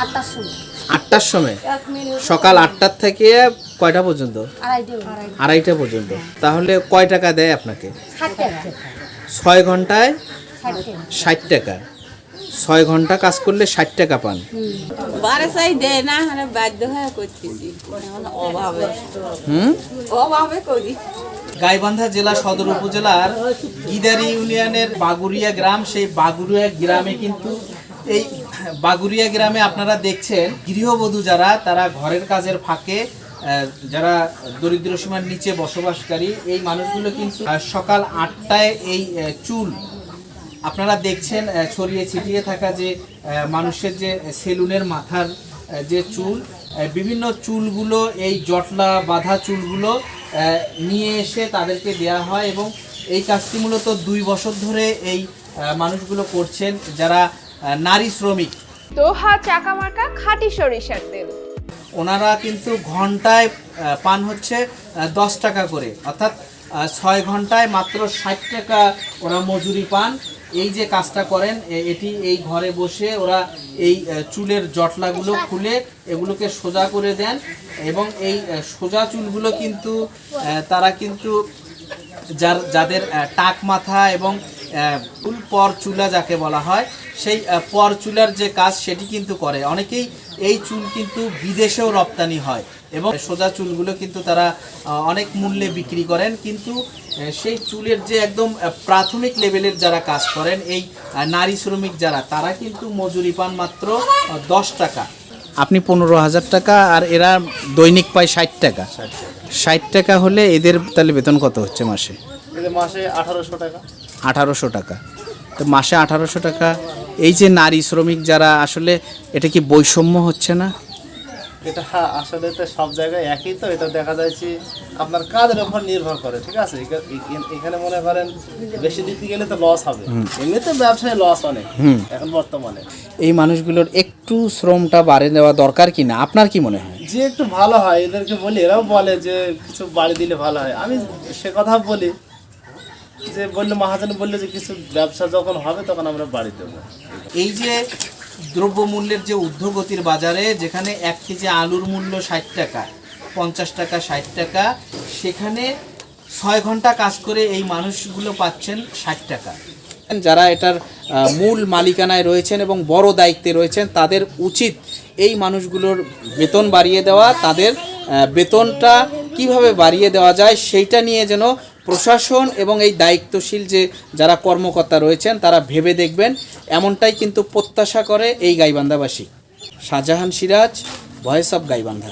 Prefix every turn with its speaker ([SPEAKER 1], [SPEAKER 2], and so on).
[SPEAKER 1] আটটার সময়।
[SPEAKER 2] সকাল আটটার থেকে কয়টা পর্যন্ত?
[SPEAKER 1] আড়াইটা
[SPEAKER 2] পর্যন্ত। তাহলে কয় টাকা দেয় আপনাকে? ছয় ঘন্টায়
[SPEAKER 1] ষাট টাকা।
[SPEAKER 2] ছয় ঘণ্টা কাজ করলে ষাট টাকা পান।
[SPEAKER 3] বারে সাই দেয় না বাধ্য হয়ে করতেছি। অভাবে।
[SPEAKER 2] হুম?
[SPEAKER 3] অভাবে করি।
[SPEAKER 2] গাইবান্ধা জেলা সদর উপজেলার গিদারি ইউনিয়নের বাগুরিয়া গ্রাম সেই বাগুরিয়া গ্রামে কিন্তু এই বাগুরিয়া গ্রামে আপনারা দেখছেন, গৃহবধূ যারা, তারা ঘরের কাজের ফাঁকে যারা দরিদ্র সীমার নিচে বসবাসকারী, এই মানুষগুলো কিন্তু সকাল আটটায় এই চুল আপনারা দেখছেন ছড়িয়ে ছিটিয়ে থাকা যে মানুষের যে সেলুনের মাথার যে চুল বিভিন্ন চুলগুলো, এই জটলা বাঁধা চুলগুলো নিয়ে এসে তাদেরকে দেয়া হয় এবং এই কাজটি মূলত দুই বছর ধরে এই মানুষগুলো করছেন, যারা নারী শ্রমিক।
[SPEAKER 4] দোহা চাকামার্কা খাঁটি সরিষার তেল
[SPEAKER 2] ওনারা কিন্তু ঘন্টায় পান হচ্ছে দশ টাকা করে। অর্থাৎ ছয় ঘন্টায় মাত্র ষাট টাকা ওরা মজুরি পান। এই যে কাজটা করেন এটি এই ঘরে বসে ওরা এই চুলের জটলাগুলো খুলে এগুলোকে সোজা করে দেন এবং এই সোজা চুলগুলো কিন্তু তারা কিন্তু যার, যাদের টাক মাথা এবং পর চুলা যাকে বলা হয় সেই পর চুলার যে কাজ সেটি কিন্তু করে। অনেকেই এই চুল কিন্তু বিদেশেও রপ্তানি হয় এবং সোজা চুলগুলো কিন্তু তারা অনেক মূল্যে বিক্রি করেন। কিন্তু সেই চুলের যে একদম প্রাথমিক লেভেলের যারা কাজ করেন এই নারী শ্রমিক যারা তারা কিন্তু মজুরি পান মাত্র দশ টাকা। আপনি পনেরো হাজার টাকা আর এরা দৈনিক পায় ষাট টাকা। ষাট টাকা হলে এদের তাহলে বেতন কত হচ্ছে মাসে?
[SPEAKER 5] এদের মাসে আঠারোশো টাকা।
[SPEAKER 2] আঠারোশো টাকা। তো মাসে আঠারোশো টাকা। এই যে নারী শ্রমিক যারা আসলে এটা কি বৈষম্য হচ্ছে না?
[SPEAKER 5] এটা আসলে তো সব জায়গায় একই তো এটা দেখা যাচ্ছে আপনার কাজের উপর নির্ভর করে ঠিক আছে? এখানে- মনে করেন বেশি দিতে গেলে তো লস হবে। এমনিতে ব্যবসায় লস অনেক এখন বর্তমানে।
[SPEAKER 2] এই মানুষগুলোর একটু শ্রমটা বাড়িয়ে দেওয়া দরকার কি না? আপনার কি মনে হয়?
[SPEAKER 5] যে একটু ভালো হয় এদেরকে বলি এরাও বলে যে কিছু বাড়ি দিলে ভালো হয়। আমি সে কথা বলি যে বলল মহাজন বলল যে কিছু ব্যবসা যখন হবে তখন আমরা বাড়ি দেবো।
[SPEAKER 2] এই যে দ্রব্যমূল্যের যে ঊর্ধ্বগতির বাজারে যেখানে এক কেজি আলুর মূল্য ষাট টাকা পঞ্চাশ টাকা ষাট টাকা সেখানে ছয় ঘণ্টা কাজ করে এই মানুষগুলো পাচ্ছেন ষাট টাকা। যারা এটার মূল মালিকানায় রয়েছেন এবং বড় দায়িত্বে রয়েছেন তাদের উচিত এই মানুষগুলোর বেতন বাড়িয়ে দেওয়া তাদের বেতনটা কীভাবে বাড়িয়ে দেওয়া যায় সেইটা নিয়ে যেন প্রশাসন এবং এই দায়িত্বশীল যে যারা কর্মকর্তা রয়েছেন, তারা ভেবে দেখবেন। এমনটাই কিন্তু প্রত্যাশা করে এই গাইবান্ধাবাসী। Shahjahan Siraj voice of Gaibandha